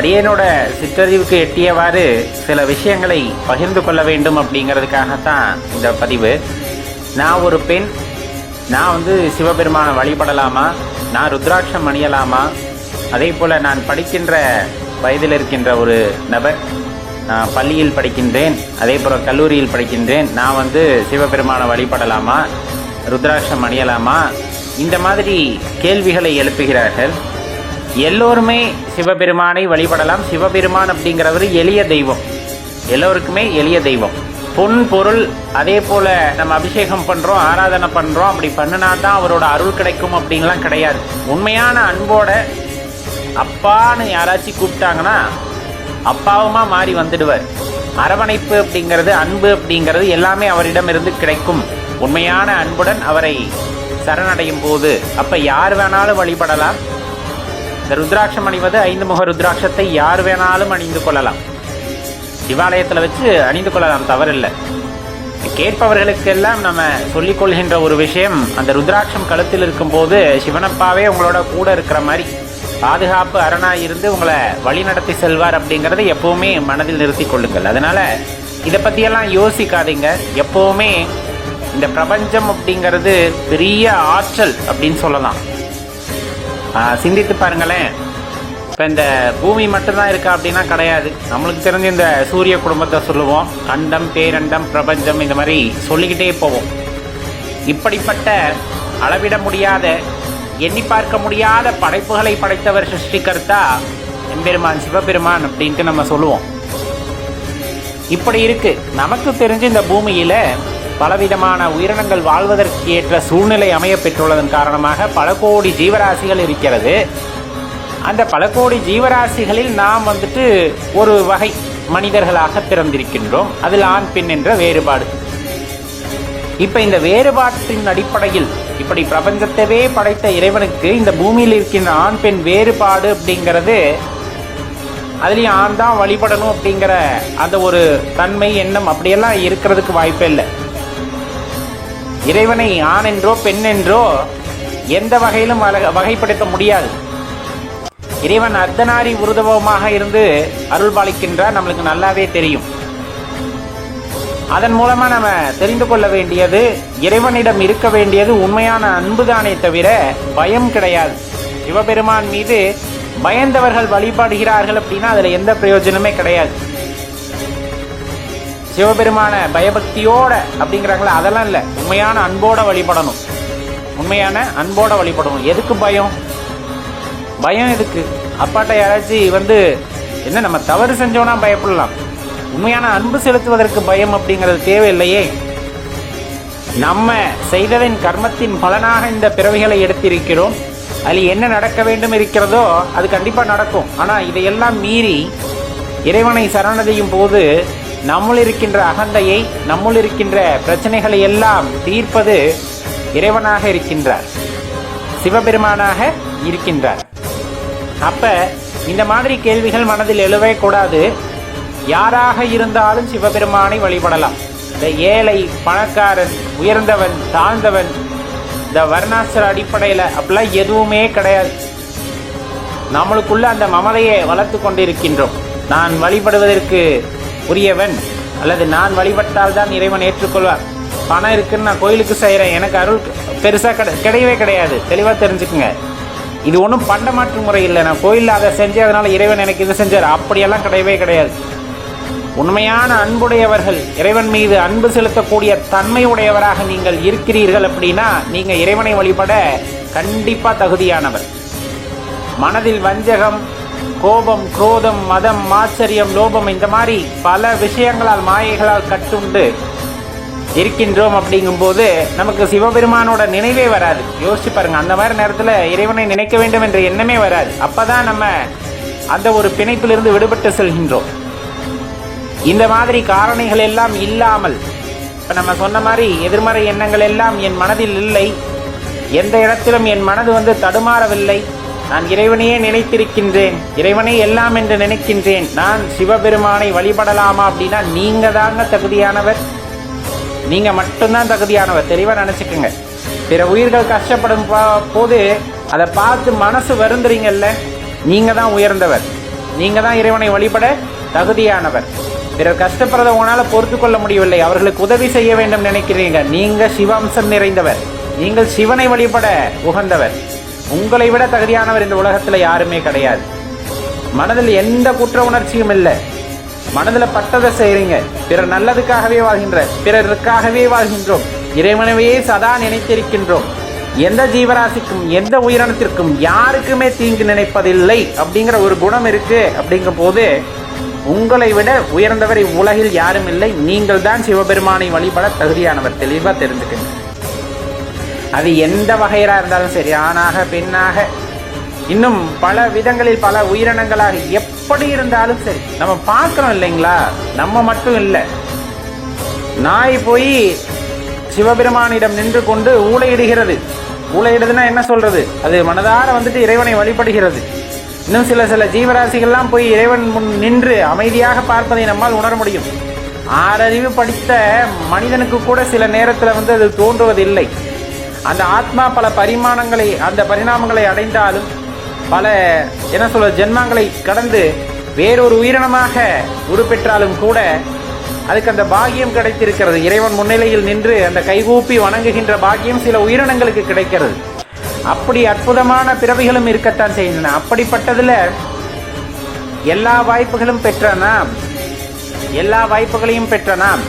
அடியனோட சிற்றறிவுக்கு எட்டியவாறு சில விஷயங்களை பகிர்ந்து கொள்ள வேண்டும் அப்படிங்கிறதுக்காகத்தான் இந்த பதிவு. நான் ஒரு பெண். நான் வந்து சிவபெருமானை வழிபடலாமா? நான் ருத்ராட்சம் அணியலாமா? அதே போல் நான் படிக்கின்ற வயதில் இருக்கின்ற ஒரு நபர். நான் பள்ளியில் படிக்கின்றேன். அதே போல் கல்லூரியில் படிக்கின்றேன். நான் வந்து சிவபெருமானை வழிபடலாமா? ருத்ராட்சம் அணியலாமா? இந்த மாதிரி கேள்விகளை எழுப்புகிறார்கள். எல்லோருமே சிவபெருமானை வழிபடலாம். சிவபெருமான் அப்படிங்கிறவர் எளிய தெய்வம். எல்லோருக்குமே எளிய தெய்வம். பொன் பொருள் அதே போல் நம்ம அபிஷேகம் பண்ணுறோம் ஆராதனை பண்ணுறோம் அப்படி பண்ணினா தான் அவரோட அருள் கிடைக்கும் அப்படின்லாம் கிடையாது. உண்மையான அன்போட அப்பான்னு யாராச்சும் கூப்பிட்டாங்கன்னா அப்பாவுமா மாறி வந்துடுவார். அரவணைப்பு அப்படிங்கிறது அன்பு அப்படிங்கிறது எல்லாமே அவரிடமிருந்து கிடைக்கும். உண்மையான அன்புடன் அவரை சரணடையும் போது அப்போ யார் வேணாலும் வழிபடலாம். இந்த ருத்ராட்சம் அணிவது ஐந்து முக ருத்ராட்சத்தை யார் வேணாலும் அணிந்து கொள்ளலாம். சிவாலயத்தில் வச்சு அணிந்து கொள்ளலாம் தவறில்லை. கேட்பவர்களுக்கெல்லாம் நம்ம சொல்லிக் கொள்கின்ற ஒரு விஷயம் அந்த ருத்ராட்சம் கழுத்தில் இருக்கும்போது சிவனப்பாவே உங்களோட கூட இருக்கிற மாதிரி பாதுகாப்பு அரணாக இருந்து உங்களை வழிநடத்தி செல்வார் அப்படிங்கிறத எப்போவுமே மனதில் நிறுத்தி கொள்ளுங்கள். அதனால் இதை பற்றியெல்லாம் யோசிக்காதீங்க. எப்போவுமே இந்த பிரபஞ்சம் அப்படிங்கிறது பெரிய ஆற்றல் அப்படின்னு சொல்லலாம். சிந்தித்து பாருங்களேன். இப்போ இந்த பூமி மட்டும்தான் இருக்கா அப்படின்னா கிடையாது. நம்மளுக்கு தெரிஞ்ச இந்த சூரிய குடும்பத்தை சொல்லுவோம். அண்டம் பேரண்டம் பிரபஞ்சம் இந்த மாதிரி சொல்லிக்கிட்டே போவோம். இப்படிப்பட்ட அளவிட முடியாத எண்ணி பார்க்க முடியாத படைப்புகளை படைத்தவர் சிருஷ்டிகர்த்தா எம்பெருமான் சிவபெருமான் அப்படின்ட்டு நம்ம சொல்லுவோம். இப்படி இருக்கு. நமக்கு தெரிஞ்ச இந்த பூமியில பலவிதமான உயிரினங்கள் வாழ்வதற்கு ஏற்ற சூழ்நிலை அமைய பெற்றுள்ளதன் காரணமாக பல கோடி ஜீவராசிகள் இருக்கிறது. அந்த பல கோடி ஜீவராசிகளில் நாம் வந்துட்டு ஒரு வகை மனிதர்களாக பிறந்திருக்கின்றோம். அதில் ஆண் பெண் என்ற வேறுபாடு. இப்போ இந்த வேறுபாட்டின் அடிப்படையில் இப்படி பிரபஞ்சத்தவே படைத்த இறைவனுக்கு இந்த பூமியில் இருக்கின்ற ஆண் பெண் வேறுபாடு அப்படிங்கிறது அதுலேயும் ஆண் தான் வழிபடணும் அப்படிங்கிற அந்த ஒரு தன்மை எண்ணம் அப்படியெல்லாம் இருக்கிறதுக்கு வாய்ப்பே இல்லை. இறைவனை ஆண் என்றோ பெண் என்றோ எந்த வகையிலும் வகைப்படுத்த முடியாது. இறைவன் அர்த்தநாரி உருதவமாக இருந்து அருள் பாலிக்கின்றார் நம்மளுக்கு நல்லாவே தெரியும். அதன் மூலமா நம்ம தெரிந்து கொள்ள வேண்டியது இறைவனிடம் இருக்க வேண்டியது உண்மையான அன்புதானே தவிர பயம் கிடையாது. சிவபெருமான் மீது பயந்தவர்கள் வழிபாடுகிறார்கள் அப்படின்னா அதுல எந்த பிரயோஜனமே கிடையாது. சிவபெருமான பயபக்தியோட அப்படிங்கிறாங்களா அதெல்லாம் இல்லை. உண்மையான அன்போட வழிபடணும். உண்மையான அன்போட வழிபடணும். எதுக்கு பயம்? பயம் எதுக்கு? அப்பாட்ட யாராச்சும் வந்து என்ன நம்ம தவறு செஞ்சோம்னா பயப்படலாம். உண்மையான அன்பு செலுத்துவதற்கு பயம் அப்படிங்கிறது தேவையில்லையே. நம்ம செய்ததின் கர்மத்தின் பலனாக இந்த பிறவிகளை எடுத்திருக்கிறோம். அதில் என்ன நடக்க வேண்டும் இருக்கிறதோ அது கண்டிப்பாக நடக்கும். ஆனால் இதையெல்லாம் மீறி இறைவனை சரணடையும் போது நம்முள் இருக்கின்ற அகந்தையை நம்முள் இருக்கின்ற பிரச்சனைகளை எல்லாம் தீர்ப்பது இறைவனாக இருக்கின்றார். சிவபெருமானாக இருக்கின்றார். அப்ப இந்த மாதிரி கேள்விகள் மனதில் எழுவே கூடாது. யாராக இருந்தாலும் சிவபெருமானை வழிபடலாம். இந்த ஏழை பணக்காரன் உயர்ந்தவன் தாழ்ந்தவன் இந்த வர்ணாசிர அடிப்படையில் அப்படிலாம் எதுவுமே கிடையாது. நம்மளுக்குள்ள அந்த மமதையை வளர்த்து கொண்டிருக்கின்றோம். நான் வழிபடுவதற்கு உரியவன் அல்லது நான் வழிபட்டால் தான் இறைவன் ஏற்றுக்கொள்வார். பணம் இருக்குன்னு நான் கோயிலுக்கு செய்கிறேன் எனக்கு அருள் பெருசாக கிடை கிடையவே கிடையாது. தெளிவாக தெரிஞ்சுக்குங்க. இது ஒன்றும் பண்டமாற்று முறை இல்லை. நான் கோயிலில் அதை செஞ்சு அதனால் இறைவன் எனக்கு இது செஞ்சார். அப்படியெல்லாம் கிடையவே கிடையாது. உண்மையான அன்புடையவர்கள் இறைவன் மீது அன்பு செலுத்தக்கூடிய தன்மை உடையவராக நீங்கள் இருக்கிறீர்கள் அப்படின்னா நீங்கள் இறைவனை வழிபட கண்டிப்பாக தகுதியானவர். மனதில் வஞ்சகம் கோபம் குரோதம் மதம் ஆச்சரியம் லோபம் இந்த மாதிரி பல விஷயங்களால் மாயைகளால் கட்டுண்டு இருக்கின்றோம் அப்படிங்கும்போது நமக்கு சிவபெருமானோட நினைவே வராது. யோசிச்சு பாருங்க அந்த மாதிரி நேரத்தில் இறைவனை நினைக்க வேண்டும் என்ற எண்ணமே வராது. அப்பதான் நம்ம அந்த ஒரு பிணைப்பிலிருந்து விடுபட்டு செல்கின்றோம். இந்த மாதிரி காரணிகள் எல்லாம் இல்லாமல் இப்போ நம்ம சொன்ன மாதிரி எதிர்மறை எண்ணங்கள் எல்லாம் என் மனதில் இல்லை. எந்த இடத்திலும் என் மனது வந்து தடுமாறவில்லை. நான் இறைவனையே நினைத்திருக்கின்றேன். இறைவனை எல்லாம் என்று நினைக்கின்றேன். நான் சிவபெருமானை வழிபடலாமா அப்படின்னா நீங்க தாங்க தகுதியானவர். நீங்க மட்டும்தான் தகுதியானவர். தெளிவா நினைச்சுக்கோங்க. பிற உயிர்கள் கஷ்டப்படும் போது அதை பார்த்து மனசு வருந்துறீங்கல்ல? நீங்க தான் உயர்ந்தவர். நீங்க தான் இறைவனை வழிபட தகுதியானவர். பிறர் கஷ்டப்படுறத உங்களால் பொறுத்து கொள்ள முடியவில்லை. அவர்களுக்கு உதவி செய்ய வேண்டும் நினைக்கிறீங்க. நீங்க சிவாம்சம் நிறைந்தவர். நீங்கள் சிவனை வழிபட உகந்தவர். உங்களை விட தகுதியானவர் இந்த உலகத்தில் யாருமே கிடையாது. மனதில் எந்த குற்ற உணர்ச்சியும் இல்லை. மனதில் பட்டதை செய்கிறீங்க பிறர் நல்லதுக்காகவே வாழ்கின்ற பிறருக்காகவே வாழ்கின்றோம். இறைவனவே சதா நினைத்திருக்கின்றோம். எந்த ஜீவராசிக்கும் எந்த உயிரினத்திற்கும் யாருக்குமே தீங்கு நினைப்பதில்லை அப்படிங்கிற ஒரு குணம் இருக்கு அப்படிங்கும் போது உங்களை விட உயர்ந்தவர் இவ்வுலகில் யாரும் இல்லை. நீங்கள் தான் சிவபெருமானை வழிபட தகுதியானவர். தெளிவாக தெரிஞ்சுக்கங்க. அது எந்த வகையராக இருந்தாலும் சரி ஆணாக பெண்ணாக இன்னும் பல விதங்களில் பல உயிரினங்களாக எப்படி இருந்தாலும் சரி நம்ம பார்க்குறோம் இல்லைங்களா? நம்ம மட்டும் இல்லை. நாய் போய் சிவபெருமானிடம் நின்று கொண்டு ஊழையிடுகிறது ஊழையிடுதுன்னா என்ன சொல்றது? அது மனதார வந்துட்டு இறைவனை வழிபடுகிறது. இன்னும் சில சில ஜீவராசிகள்லாம் போய் இறைவன் முன் நின்று அமைதியாக பார்ப்பதை நம்மால் உணர முடியும். ஆறறிவு படித்த மனிதனுக்கு கூட சில நேரத்தில் வந்து அது தோன்றுவதில்லை. அந்த ஆத்மா பல பரிமாணங்களை அந்த பரிணாமங்களை அடைந்தாலும் பல என்ன சொல்ல ஜென்மங்களை கடந்து வேறொரு உயிரினமாக உருப்பெற்றாலும் கூட அதுக்கு அந்த பாக்கியம் கிடைத்திருக்கிறது. இறைவன் முன்னிலையில் நின்று அந்த கைகூப்பி வணங்குகின்ற பாக்கியம் சில உயிரினங்களுக்கு கிடைக்கிறது. அப்படி அற்புதமான பிறவிகளும் இருக்கத்தான் செய்கின்றன. அப்படிப்பட்டதுல எல்லா வாய்ப்புகளும் பெற்ற நாம் எல்லா வாய்ப்புகளையும் பெற்ற நாம்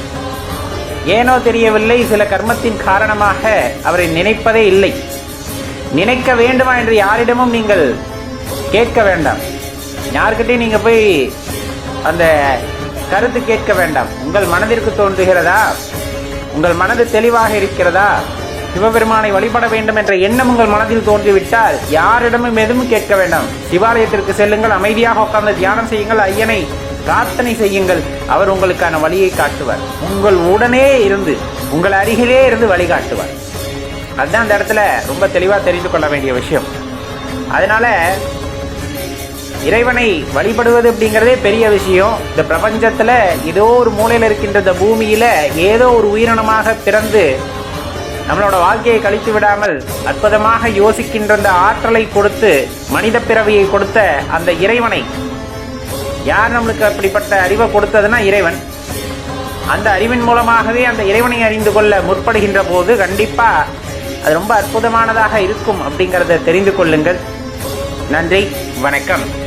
ஏனோ தெரியவில்லை சில கர்மத்தின் காரணமாக அவரை நினைப்பதே இல்லை. நினைக்க வேண்டுமா என்று யாரிடமும் நீங்கள் கேட்க வேண்டாம். யார்கிட்டையும் நீங்க போய் அந்த கருத்து கேட்க வேண்டாம். உங்கள் மனதிற்கு தோன்றுகிறதா? உங்கள் மனது தெளிவாக இருக்கிறதா? சிவபெருமானை வழிபட வேண்டும் என்ற எண்ணம் உங்கள் மனதில் தோன்றிவிட்டால் யாரிடமும் எதுவும் கேட்க வேண்டாம். சிவாலயத்திற்கு செல்லுங்கள் அமைதியாக உட்கார்ந்து தியானம் செய்யுங்கள் ஐயனை பிரார்த்தனை செய்யுங்கள். அவர் உங்களுக்கான வழியை காட்டுவார். உங்கள் உடனே இருந்து உங்கள் அருகிலே இருந்து வழிகாட்டுவார் அதுதான் அந்த இடத்துல ரொம்ப தெளிவாக தெரிந்து கொள்ள வேண்டிய விஷயம். அதனால இறைவனை வழிபடுவது அப்படிங்கிறதே பெரிய விஷயம். இந்த பிரபஞ்சத்தில் ஏதோ ஒரு மூலையில் இருக்கின்ற இந்த பூமியில் ஏதோ ஒரு உயிரினமாக பிறந்து நம்மளோட வாழ்க்கையை கழித்து விடாமல் அற்புதமாக யோசிக்கின்ற அந்த ஆற்றலை கொடுத்து மனித பிறவியை கொடுத்த அந்த இறைவனை யார் நம்மளுக்கு அப்படிப்பட்ட அறிவை கொடுத்ததுன்னா இறைவன். அந்த அறிவின் மூலமாகவே அந்த இறைவனை அறிந்து கொள்ள முற்படுகின்ற போது கண்டிப்பா அது ரொம்ப அற்புதமானதாக இருக்கும் அப்படிங்கிறத தெரிந்து கொள்ளுங்கள். நன்றி வணக்கம்.